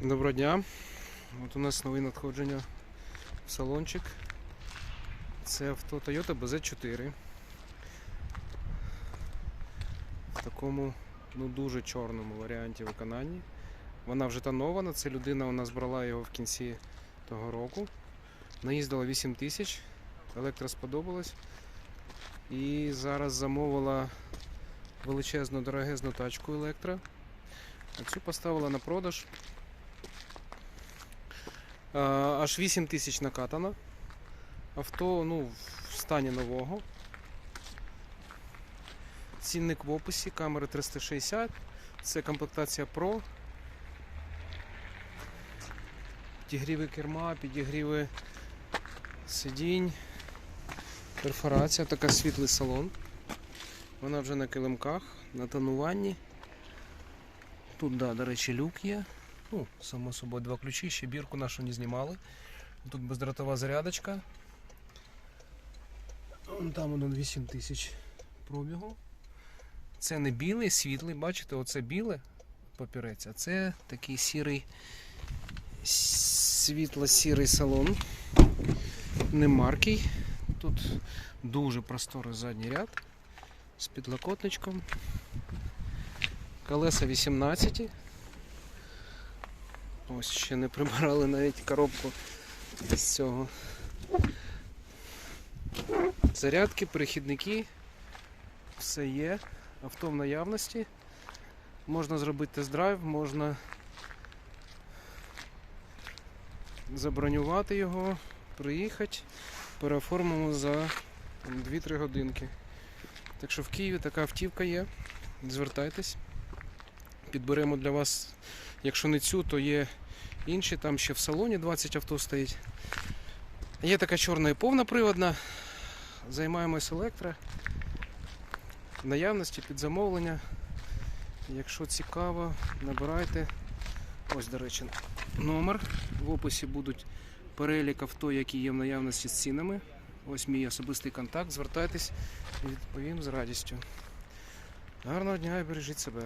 Доброго дня. От у нас нове надходження в салончик. Це авто Toyota BZ4. В такому ну, дуже чорному варіанті виконанні. Вона вже тонована, це людина у нас брала його в кінці того року. Наїздила 8 тисяч, електро сподобалось. І зараз замовила величезну дорогезну тачку електро. А цю поставила на продаж. А, Аж 8 тисяч накатано. Авто ну, в стані нового. Цінник в описі, камери 360. Це комплектація Pro. Підігріви керма, підігріви сидінь, перфорація, така світлий салон. Вона вже на килимках, на тонуванні. Тут, да, до речі, люк є. Ну, само собою, два ключі, ще бірку нашу не знімали. Тут бездротова зарядочка. Там воно 8 тисяч пробігу. Це не білий, світлий, бачите, оце біле папірець, а це такий сірий, світло-сірий салон. Не маркий. Тут дуже просторий задній ряд з підлокотничком. Колеса 18. Ось ще не прибирали навіть коробку з цього. Зарядки, перехідники, все є, авто в наявності. Можна зробити тест-драйв, можна забронювати його, приїхати, переоформимо за 2-3 годинки. Так що в Києві така автівка є. Звертайтесь. Підберемо для вас, якщо не цю, то є інші, там ще в салоні 20 авто стоїть. Є така чорна і повноприводна. Займаємось електро. Наявності під замовлення. Якщо цікаво, набирайте. Ось, до речі, номер. В описі будуть перелік авто, які є в наявності з цінами. Ось мій особистий контакт. Звертайтесь, відповім з радістю. Гарного дня і бережіть себе.